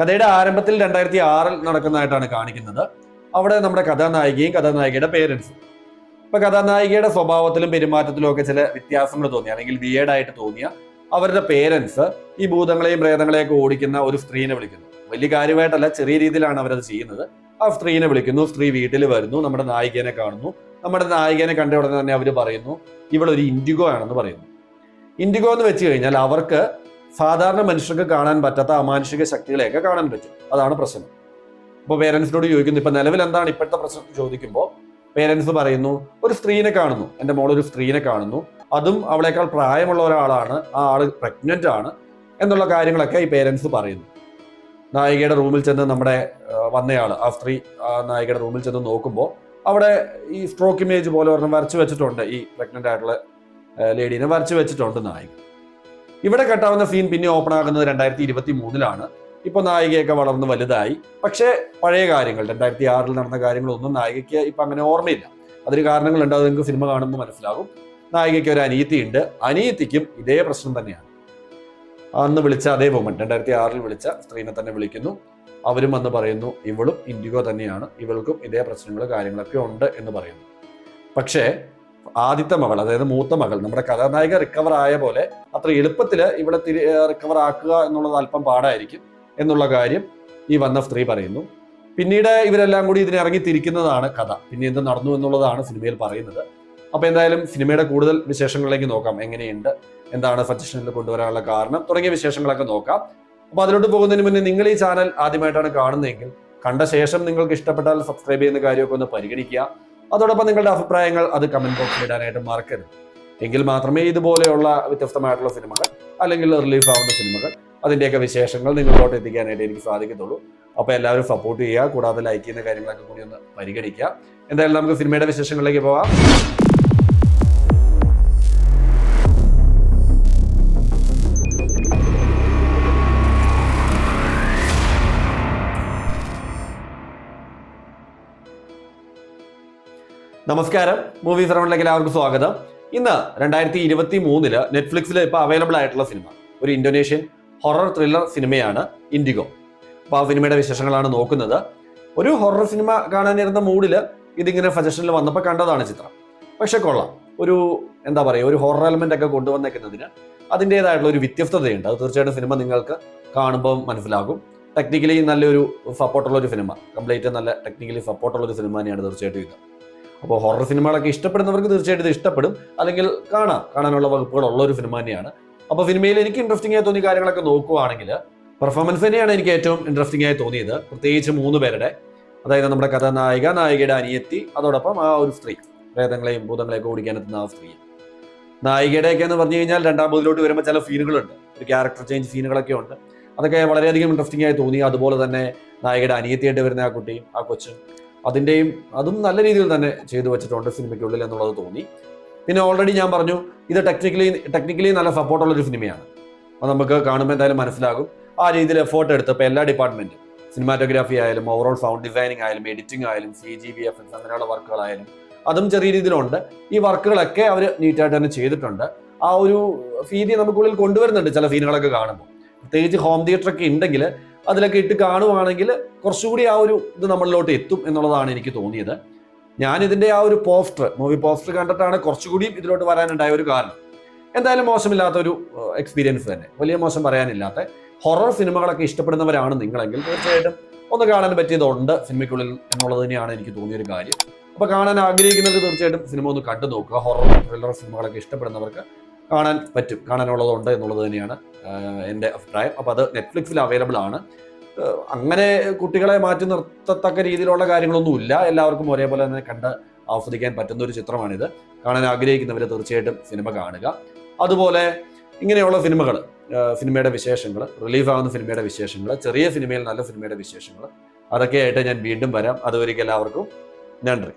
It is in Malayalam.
കഥയുടെ ആരംഭത്തിൽ രണ്ടായിരത്തി ആറിൽ നടക്കുന്നതായിട്ടാണ് കാണിക്കുന്നത്. അവിടെ നമ്മുടെ കഥാനായികയും കഥാനായികയുടെ പേരൻസും ഇപ്പൊ കഥാനായികയുടെ സ്വഭാവത്തിലും പെരുമാറ്റത്തിലും ഒക്കെ ചില വ്യത്യാസങ്ങൾ തോന്നിയ അല്ലെങ്കിൽ വിയേഡായിട്ട് തോന്നിയ അവരുടെ പേരൻസ് ഈ ഭൂതങ്ങളെയും പ്രേതങ്ങളെയും ഒക്കെ ഓടിക്കുന്ന ഒരു സ്ത്രീനെ വിളിക്കുന്നു. വലിയ കാര്യമായിട്ടല്ല ചെറിയ രീതിയിലാണ് അവരത് ചെയ്യുന്നത്. ആ സ്ത്രീനെ വിളിക്കുന്നു സ്ത്രീ വീട്ടിൽ വരുന്നു നമ്മുടെ നായികനെ കാണുന്നു. നമ്മുടെ നായികനെ കണ്ട ഉടനെ തന്നെ അവർ പറയുന്നു ഇവളൊരു ഇൻഡിഗോ ആണെന്ന് പറയുന്നു. ഇൻഡിഗോ എന്ന് വെച്ച് കഴിഞ്ഞാൽ അവർക്ക് സാധാരണ മനുഷ്യർക്ക് കാണാൻ പറ്റാത്ത അമാനുഷിക ശക്തികളെയൊക്കെ കാണാൻ പറ്റും. അതാണ് പ്രശ്നം. ഇപ്പോൾ പേരൻസിനോട് ചോദിക്കുന്നു ഇപ്പൊ നിലവിൽ എന്താണ് ഇപ്പോഴത്തെ പ്രശ്നം ചോദിക്കുമ്പോൾ പേരൻസ് പറയുന്നു ഒരു സ്ത്രീനെ കാണുന്നു. എന്റെ മോൾ ഒരു സ്ത്രീനെ കാണുന്നു. അതും അവളേക്കാൾ പ്രായമുള്ള ഒരാളാണ് ആ ആൾ പ്രഗ്നന്റ് ആണ് എന്നുള്ള കാര്യങ്ങളൊക്കെ ഈ പേരൻസ് പറയുന്നു. നായികയുടെ റൂമിൽ ചെന്ന് നമ്മുടെ വന്നയാൾ ആ സ്ത്രീ നായികയുടെ റൂമിൽ ചെന്ന് നോക്കുമ്പോൾ അവിടെ ഈ സ്ട്രോക്ക് ഇമേജ് പോലെ ഒരെണ്ണം വരച്ചു വെച്ചിട്ടുണ്ട് ഈ പ്രഗ്നന്റ് ആയിട്ടുള്ള ലേഡീനെ വരച്ചു വെച്ചിട്ടുണ്ട് നായിക. ഇവിടെ കെട്ടാവുന്ന സീൻ പിന്നെ ഓപ്പൺ ആകുന്നത് രണ്ടായിരത്തി ഇരുപത്തി മൂന്നിലാണ് ഇപ്പൊ നായികയൊക്കെ വളർന്ന് വലുതായി. പക്ഷേ പഴയ കാര്യങ്ങൾ രണ്ടായിരത്തി ആറിൽ നടന്ന കാര്യങ്ങളൊന്നും നായികയ്ക്ക് ഇപ്പൊ അങ്ങനെ ഓർമ്മയില്ല. അതിന് കാരണങ്ങളുണ്ട് അത് നിങ്ങൾക്ക് സിനിമ കാണുമ്പോൾ മനസ്സിലാകും. നായികയ്ക്ക് ഒരു അനിയത്തിയുണ്ട്. അനിയത്തിക്കും ഇതേ പ്രശ്നം തന്നെയാണ്. അന്ന് വിളിച്ച അതേ വുമൺ രണ്ടായിരത്തി ആറിൽ വിളിച്ച സ്ത്രീനെ തന്നെ വിളിക്കുന്നു. അവരും വന്ന് പറയുന്നു ഇവളും ഇൻഡിഗോ തന്നെയാണ്. ഇവൾക്കും ഇതേ പ്രശ്നങ്ങൾ കാര്യങ്ങളൊക്കെ ഉണ്ട് എന്ന് പറയുന്നു. പക്ഷേ ആദ്യത്തെ മകൾ അതായത് മൂത്ത മകൾ നമ്മുടെ കഥാനായിക റിക്കവർ ആയ പോലെ അത്ര എളുപ്പത്തിൽ ഇവിടെ തിരി റിക്കവർ ആക്കുക എന്നുള്ളത് അല്പം പാടായിരിക്കും എന്നുള്ള കാര്യം ഈ വന്ന സ്ത്രീ പറയുന്നു. പിന്നീട് ഇവരെല്ലാം കൂടി ഇതിനിറങ്ങി തിരിക്കുന്നതാണ് കഥ. പിന്നെ എന്ത് നടന്നു എന്നുള്ളതാണ് സിനിമയിൽ പറയുന്നത്. അപ്പൊ എന്തായാലും സിനിമയുടെ കൂടുതൽ വിശേഷങ്ങളിലേക്ക് നോക്കാം. എങ്ങനെയുണ്ട്? എന്താണ് സജഷനിൽ കൊണ്ടുവരാനുള്ള കാരണം? തുടങ്ങിയ വിശേഷങ്ങളൊക്കെ നോക്കാം. അപ്പൊ അതിലോട്ട് പോകുന്നതിന് മുന്നേ നിങ്ങൾ ഈ ചാനൽ ആദ്യമായിട്ടാണ് കാണുന്നതെങ്കിൽ കണ്ട ശേഷം നിങ്ങൾക്ക് ഇഷ്ടപ്പെട്ടാൽ സബ്സ്ക്രൈബ് ചെയ്യുന്ന കാര്യമൊക്കെ ഒന്ന് പരിഗണിക്കുക. അതോടൊപ്പം നിങ്ങളുടെ അഭിപ്രായങ്ങൾ അത് കമന്റ് ബോക്സിൽ ഇടാനായിട്ട് മറക്കരുത്. എങ്കിൽ മാത്രമേ ഇതുപോലെയുള്ള വ്യത്യസ്തമായിട്ടുള്ള സിനിമകൾ അല്ലെങ്കിൽ റിലീഫ് ആവുന്ന സിനിമകൾ അതിന്റെയൊക്കെ വിശേഷങ്ങൾ നിങ്ങളിലോട്ട് എത്തിക്കാനായിട്ട് എനിക്ക് സാധിക്കത്തുള്ളൂ. അപ്പോൾ എല്ലാവരും സപ്പോർട്ട് ചെയ്യുക കൂടാതെ ലൈക്ക് ചെയ്യുന്ന കാര്യങ്ങളൊക്കെ കൂടി ഒന്ന് പരിഗണിക്കുക. എന്തായാലും നമുക്ക് സിനിമയുടെ വിശേഷങ്ങളിലേക്ക് പോകാം നമസ്കാരം. മൂവി ഫറൗണ്ടിലേക്ക് എല്ലാവർക്കും സ്വാഗതം. ഇന്ന് രണ്ടായിരത്തി ഇരുപത്തി മൂന്നിൽ നെറ്റ്ഫ്ലിക്സിൽ ഇപ്പോൾ അവൈലബിൾ ആയിട്ടുള്ള സിനിമ ഒരു ഇന്തോനേഷ്യൻ ഹൊറർ ത്രില്ലർ സിനിമയാണ് ഇൻഡിഗോ അപ്പോൾ ആ സിനിമയുടെ വിശേഷങ്ങളാണ് നോക്കുന്നത്. ഒരു ഹൊറർ സിനിമ കാണാനിരുന്ന മൂഡിൽ ഇതിങ്ങനെ സജഷനിൽ വന്നപ്പോൾ കണ്ടതാണ് ചിത്രം. പക്ഷെ കൊള്ളാം. ഒരു എന്താ പറയുക ഒരു ഹൊറർ എലമെന്റ് ഒക്കെ കൊണ്ടുവന്നേക്കുന്നതിന് അതിന്റെതായിട്ടുള്ള ഒരു വ്യത്യസ്തതയുണ്ട്. അത് തീർച്ചയായിട്ടും സിനിമ നിങ്ങൾക്ക് കാണുമ്പോൾ മനസ്സിലാകും. ടെക്നിക്കലി നല്ലൊരു സപ്പോർട്ടുള്ള ഒരു സിനിമ കംപ്ലീറ്റ് നല്ല ടെക്നിക്കലി സപ്പോർട്ടുള്ള ഒരു സിനിമ തന്നെയാണ് തീർച്ചയായിട്ടും ഇത്. അപ്പോൾ ഹൊറർ സിനിമകളൊക്കെ ഇഷ്ടപ്പെടുന്നവർക്ക് തീർച്ചയായിട്ടും ഇത് ഇഷ്ടപ്പെടും. അല്ലെങ്കിൽ കാണാം. കാണാനുള്ള വകുപ്പുകൾ ഉള്ള ഒരു സിനിമ തന്നെയാണ്. അപ്പോൾ സിനിമയിൽ എനിക്ക് ഇൻട്രസ്റ്റിംഗ് ആയി തോന്നിയ കാര്യങ്ങളൊക്കെ നോക്കുവാണെങ്കിൽ പെർഫോമൻസ് തന്നെയാണ് എനിക്ക് ഏറ്റവും ഇൻട്രസ്റ്റിംഗ് ആയി തോന്നിയത്. പ്രത്യേകിച്ച് മൂന്ന് പേരുടെ. അതായത് നമ്മുടെ കഥാനായിക നായികയുടെ അനിയത്തി അതോടൊപ്പം ആ ഒരു സ്ത്രീ. പ്രേതങ്ങളെയും ഭൂതങ്ങളെയൊക്കെ ഓടിക്കാനെത്തുന്ന ആ സ്ത്രീ. നായികയുടെയൊക്കെ എന്ന് പറഞ്ഞു കഴിഞ്ഞാൽ രണ്ടാം ബോധിലോട്ട് വരുമ്പോൾ ചില സീനുകളുണ്ട് ഒരു ക്യാരക്ടർ ചേഞ്ച് സീനുകളൊക്കെ ഉണ്ട്. അതൊക്കെ വളരെയധികം ഇൻട്രസ്റ്റിംഗ് ആയി തോന്നി. അതുപോലെ തന്നെ നായികയുടെ അനിയത്തിയായിട്ട് വരുന്ന ആ കുട്ടിയും ആ കൊച്ചും. അതിന്റെയും അതും നല്ല രീതിയിൽ തന്നെ ചെയ്തു വെച്ചിട്ടുണ്ട് സിനിമയ്ക്കുള്ളിൽ എന്നുള്ളത് തോന്നി. പിന്നെ ഓൾറെഡി ഞാൻ പറഞ്ഞു ഇത് ടെക്നിക്കലി ടെക്നിക്കലി നല്ല സപ്പോർട്ടുള്ള ഒരു സിനിമയാണ്. അത് നമുക്ക് കാണുമ്പോൾ എന്തായാലും മനസ്സിലാകും. ആ രീതിയിൽ എഫേർട്ട് എടുത്ത് ഇപ്പോൾ എല്ലാ ഡിപ്പാർട്ട്മെന്റും സിനിമാറ്റോഗ്രാഫി ആയാലും ഓവറോൾ സൗണ്ട് ഡിസൈനിങ് ആയാലും എഡിറ്റിംഗ് ആയാലും സി ജി ബി എഫ് അങ്ങനെയുള്ള വർക്കുകളായാലും അതും ചെറിയ രീതിയിലുണ്ട്. ഈ വർക്കുകളൊക്കെ അവർ നീറ്റായിട്ട് തന്നെ ചെയ്തിട്ടുണ്ട്. ആ ഒരു ഫീതി നമുക്കുള്ളിൽ കൊണ്ടുവരുന്നുണ്ട് ചില സീനുകളൊക്കെ കാണുമ്പോൾ. പ്രത്യേകിച്ച് ഹോം തിയേറ്ററൊക്കെ ഉണ്ടെങ്കിൽ അതിലൊക്കെ ഇട്ട് കാണുവാണെങ്കിൽ കുറച്ചുകൂടി ആ ഒരു ഇത് നമ്മളിലോട്ട് എത്തും എന്നുള്ളതാണ് എനിക്ക് തോന്നിയത്. ഞാൻ ഇതിന്റെ ആ ഒരു പോസ്റ്റർ മൂവി പോസ്റ്റർ കണ്ടിട്ടാണ് കുറച്ചുകൂടിയും ഇതിലോട്ട് വരാനുണ്ടായ ഒരു കാരണം. എന്തായാലും മോശമില്ലാത്ത ഒരു എക്സ്പീരിയൻസ് തന്നെ. വലിയ മോശം പറയാനില്ലാത്ത. ഹൊറർ സിനിമകളൊക്കെ ഇഷ്ടപ്പെടുന്നവരാണ് നിങ്ങളെങ്കിൽ തീർച്ചയായിട്ടും ഒന്ന് കാണാൻ പറ്റിയതുണ്ട് സിനിമയ്ക്കുള്ളിൽ എന്നുള്ളത് തന്നെയാണ് എനിക്ക് തോന്നിയൊരു കാര്യം. അപ്പോൾ കാണാൻ ആഗ്രഹിക്കുന്നവർക്ക് തീർച്ചയായിട്ടും സിനിമ ഒന്ന് കണ്ടു നോക്കുക ഹൊറർ ത്രില്ലർ സിനിമകളൊക്കെ ഇഷ്ടപ്പെടുന്നവർക്ക് കാണാൻ പറ്റും കാണാനുള്ളതുണ്ട് എന്നുള്ളത് തന്നെയാണ് എന്റെ അഭിപ്രായം. അപ്പോൾ അത് നെറ്റ്ഫ്ലിക്സിൽ അവൈലബിൾ ആണ്. അങ്ങനെ കുട്ടികളെ മാറ്റി നിർത്തത്തക്ക രീതിയിലുള്ള കാര്യങ്ങളൊന്നുമില്ല എല്ലാവർക്കും ഒരേപോലെ തന്നെ കണ്ട് ആസ്വദിക്കാൻ പറ്റുന്ന ഒരു ചിത്രമാണിത്. കാണാൻ ആഗ്രഹിക്കുന്നവർ തീർച്ചയായിട്ടും സിനിമ കാണുക. അതുപോലെ ഇങ്ങനെയുള്ള സിനിമകൾ സിനിമയുടെ വിശേഷങ്ങൾ റിലീഫാകുന്ന സിനിമയുടെ വിശേഷങ്ങൾ ചെറിയ സിനിമയിൽ നല്ല സിനിമയുടെ വിശേഷങ്ങൾ അതൊക്കെയായിട്ട് ഞാൻ വീണ്ടും വരാം. അതുവരെയ്ക്ക് എല്ലാവർക്കും നന്ദി.